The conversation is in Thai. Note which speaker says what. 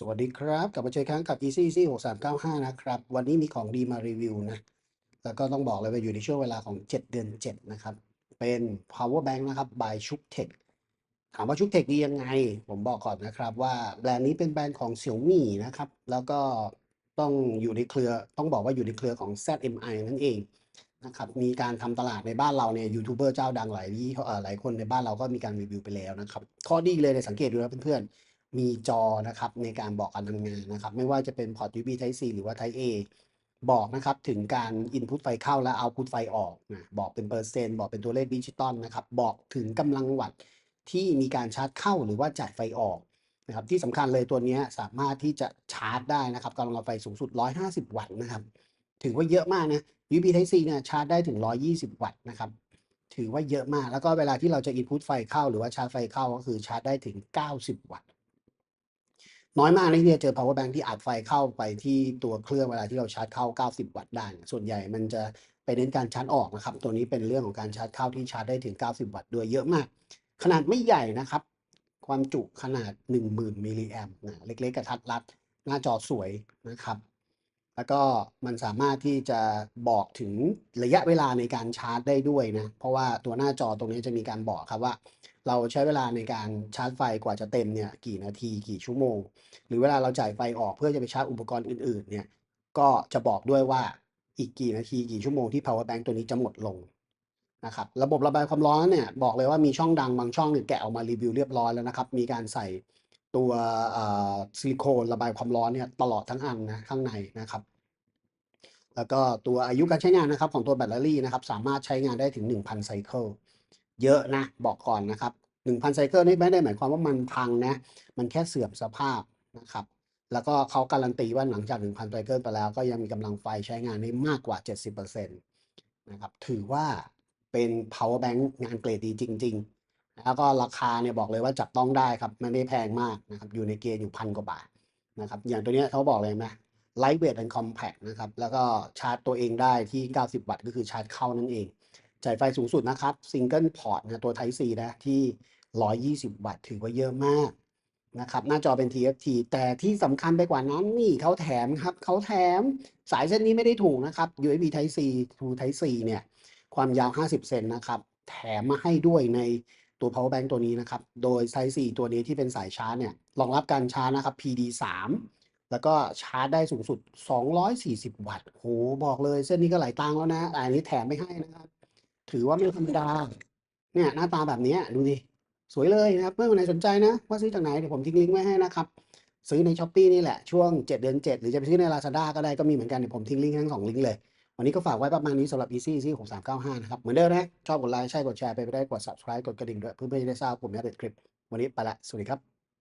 Speaker 1: สวัสดีครับ กลับมาเจอครั้งกับ Easy Easy 6395 นะครับ วันนี้มีของดีมารีวิวนะ แล้วก็ต้องบอกเลยว่าอยู่ในช่วงเวลาของ 7 เดือน 7 นะครับ เป็น power bank นะครับ by ชุกเทคถามว่าชุกเทคดียังไง ผมบอกก่อนนะครับว่าแบรนด์นี้เป็นแบรนด์ของ Xiaomi นะครับ แล้วก็ต้องอยู่ในเครือ ต้องบอกว่าอยู่ในเครือของ ZMI นั่นเองนะครับ มีการทำตลาดในบ้านเราเนี่ยยูทูบเบอร์เจ้าดังหลายยี่ห้อเอ่อหลายคนในบ้านเราก็มีการรีวิวไปแล้วนะครับ ข้อดีเลยเนี่ยสังเกตดูนะเพื่อนๆ มีจอนะครับในการบอกการทำงานนะครับ ไม่ว่าจะเป็นพอร์ต USB Type C หรือว่า Type A บอกนะครับถึงการ Input ไฟเข้าและ Output ไฟออกนะบอกเป็นเปอร์เซ็นต์บอกเป็นตัวเลขดิจิตอลนะครับ บอกถึงกำลังวัตต์ที่มีการชาร์จเข้าหรือว่าจ่ายไฟออกนะครับ ที่สำคัญเลยตัวนี้สามารถที่จะชาร์จได้นะครับกำลังไฟสูงสุด 150 วัตต์นะครับ ถือว่าเยอะมากนะ USB Type C เนี่ยชาร์จได้ถึง 120 วัตต์นะครับถือว่าเยอะมาก แล้วก็เวลาที่เราจะ Input ไฟเข้าหรือว่าชาร์จไฟเข้าก็คือชาร์จได้ถึง 90 วัตต์ น้อยมากนะที่จะเจอ power bank ที่อัดไฟเข้าไปที่ตัวเครื่องเวลาที่เราชาร์จเข้า 90 วัตต์ได้ ส่วนใหญ่มันจะไปเน้นการชาร์จออกนะครับ ตัวนี้เป็นเรื่องของการชาร์จเข้าที่ชาร์จได้ถึง 90 วัตต์ด้วยเยอะมาก ขนาดไม่ใหญ่นะครับ ความจุขนาด 10,000มิลลิแอมป์นะเล็กๆกระทัดรัด หน้าจอสวยนะครับ แล้วก็มันสามารถที่จะบอกถึงระยะเวลาในการชาร์จได้ด้วยนะ เพราะว่าตัวหน้าจอตรงนี้จะมีการบอกครับว่า เราใช้เวลาในการชาร์จไฟกว่าจะเต็มเนี่ยกี่นาทีกี่ชั่วโมง หรือเวลาเราจ่ายไฟออกเพื่อจะไปชาร์จอุปกรณ์อื่นๆเนี่ยก็จะบอกด้วยว่าอีกกี่นาทีกี่ชั่วโมงที่ power bank ตัวนี้จะหมดลงนะครับระบบระบายความร้อนเนี่ยบอกเลยว่ามีช่องดังบางช่องเนี่ยแกะออกมารีวิวเรียบร้อยแล้วนะครับ มีการใส่ ตัวซิลิโคนระบายความร้อนเนี่ยตลอดทั้งอันนะข้างในนะครับ แล้วก็ตัวอายุการใช้งานนะครับของตัวแบตเตอรี่นะครับ สามารถใช้งานได้ถึง 1,000 ไซเคิลเยอะนะ บอกก่อนนะครับ 1,000 ไซเคิลนี่ไม่ได้หมายความว่ามันพังนะ มันแค่เสื่อมสภาพนะครับ แล้วก็เขาการันตีว่าหลังจาก 1,000 ไซเคิลไปแล้ว ก็ยังมีกำลังไฟใช้งานได้มากกว่า 70%นะครับถือว่าเป็น power bank งานเกรดดีจริง ๆ แล้วก็ราคาเนี่ยบอกเลยว่าจับต้องได้ครับไม่ได้แพงมากนะครับอยู่ในเกณฑ์อยู่พันกว่าบาทนะครับอย่างตัวเนี้ยเขาบอกเลยนะ lightweight and compact นะครับแล้วก็ชาร์จตัวเองได้ที่ 90 วัตต์ก็คือชาร์จเข้านั่นเองจ่ายไฟสูงสุดนะครับ single port นะตัว Type C นะที่ 120 วัตต์ถือว่าเยอะมากนะครับหน้าจอเป็น TFT แต่ที่สำคัญไปกว่านั้นนี่เขาแถมครับเขาแถมสายเส้นนี้ไม่ได้ถูกนะครับ USB Type C to Type C เนี่ยความยาว 50 เซนนะครับ แถมมาให้ด้วยใน ตัว power bank ตัวนี้นะครับ โดย Type C ตัวนี้ที่เป็นสายชาร์จเนี่ย รองรับการชาร์จนะครับ PD 3แล้วก็ชาร์จได้สูงสุด 240 วัตต์โห บอกเลยเส้นนี้ก็หลายตังแล้วนะแต่อันนี้แถมไม่ให้นะครับ ถือว่าไม่ธรรมดา เนี่ยหน้าตาแบบนี้ดูดิ สวยเลยนะครับเพื่อนคนไหนสนใจนะ ว่าซื้อจากไหน เดี๋ยวผมทิ้งลิงก์ไว้ให้นะครับ ซื้อในช้อปปีนี่แหละ ช่วง 7 เดือน 7 หรือจะไปซื้อใน Lazada ก็ได้ ก็มีเหมือนกัน เดี๋ยวผมทิ้งลิงก์ทั้งสองลิงก์เลย วันนี้ก็ฝากไว้ประมาณนี้สำหรับ Easy Easy 6395 นะครับ เหมือนเดิมนะ ชอบกดไลค์ ใช่กดแชร์ไปไได้กด subscribe กดกระดิ่งด้วย เพื่อไม่ได้ทราบผมจะเด็ดคลิป วันนี้ไปละ สวัสดีครับ